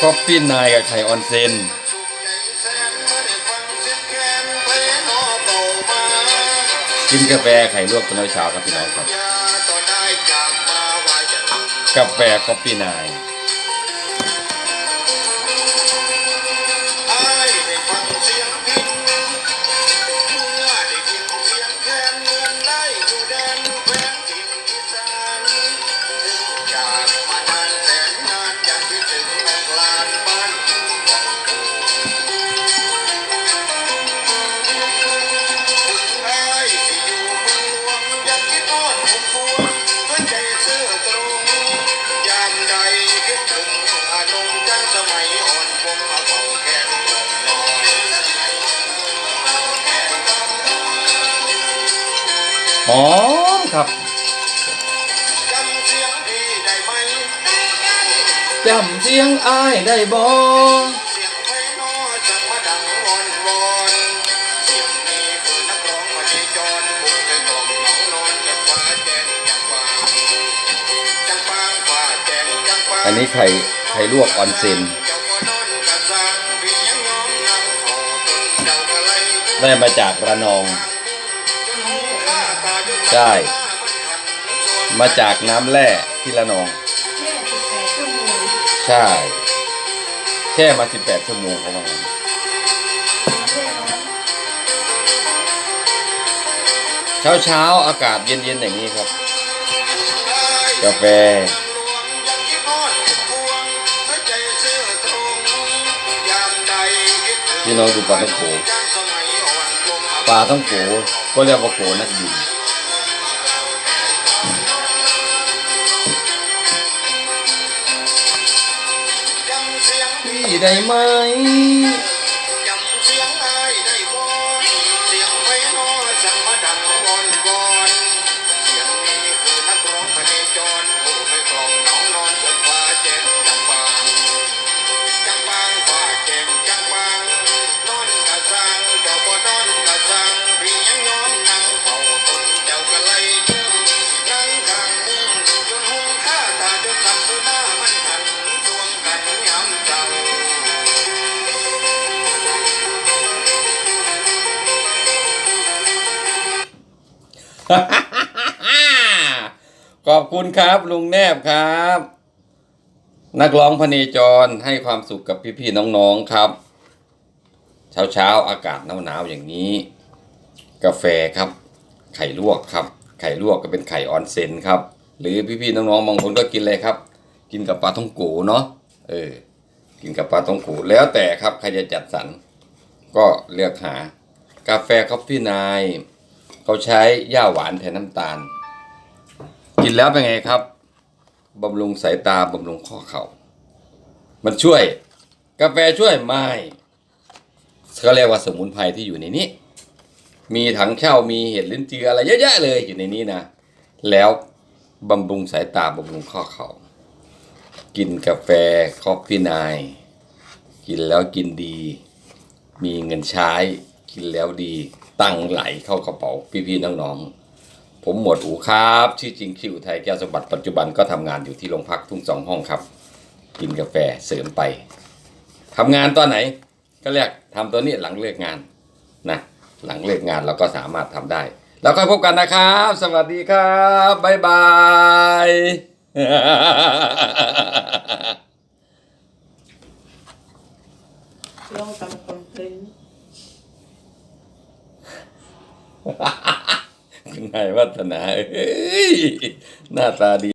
คอฟฟี่นายกับไข่ออนเซนกินกาแฟไข่ลวกตอนเช้าครับพี่น้องครับ กาแฟคอฟฟี่นาย ฟางจังฟางฟ้าแจงจังฟางอันนี้ไข่ไข่ลวกออนเซนเจ้าก็นอนกะสร้างพี่ยังยอมนั่งเฝ้าต้นเจ้าก็ไล่ได้มาจากระนอง ใช่ตามันขันส่วนมาจากน้ำแร่ที่ระนอง แค่สิบแปดชั่วโมงใช่ แช่มา 18 ชั่วโมงเขาว่างั้นแค่นั้นเช้าเช้าๆอากาศเย็นๆอย่างนี้ครับ กาแฟ พี่น้องดูปลาต้องโกปลาต้องโกก็เรียกว่าโกนักบิน ได้ไหมจำเสียงอายได้บ่เสียงไพเราะจังมาดังวอนวอน ขอบคุณครับ ลุงแนบครับ นักร้องพเนจรให้ความสุขกับพี่ ๆ น้อง ๆ ครับ เช้าเช้าอากาศหนาว ๆ อย่างนี้ กาแฟครับ ไข่ลวกครับ ไข่ลวกก็เป็นไข่ออนเซนครับ หรือพี่ๆน้องๆบางคนก็กินเลยครับ กินกับปลาท่องโกเนาะเออ กินกับปลาท่องโกแล้วแต่ครับใครจะจัดสรรก็เลือกหากาแฟคอฟฟี่นาย เขาใช้ย่าหวานแทนน้ำตาล กินแล้วเป็นไงครับบำรุงสายตาบำรุงข้อเข่ามันช่วย กาแฟช่วยไม่เขาเรียกว่าสมุนไพรที่อยู่ในนี้ มีถังเช่ามีเห็ดลิ้นจืออะไรเยอะแยะเลยอยู่ในนี้นะ แล้วบำรุงสายตาบำรุงข้อเข่ากินกาแฟคอฟฟี่นายกินแล้วกินดี มีเงินใช้ กินแล้วดี ตังไหลเข้ากระเป๋าพี่ๆน้องๆ ผมหมวดอูครับชื่อจริงชื่ออุทัยแก้วสมบัติปัจจุบันก็ทำงานอยู่ที่โรงพักทุ่งสองห้องครับ กินกาแฟเสริมไปทำงานตอนไหน ก็เรียกทำตัวนี้หลังเลิกงานนะหลังเลิกงานเราก็สามารถทำได้ แล้วก็พบกันนะครับ สวัสดีครับบ๊ายบายลองทำคอนเทนต์ คุณนายวัฒนาเอ้ยหน้าตาดี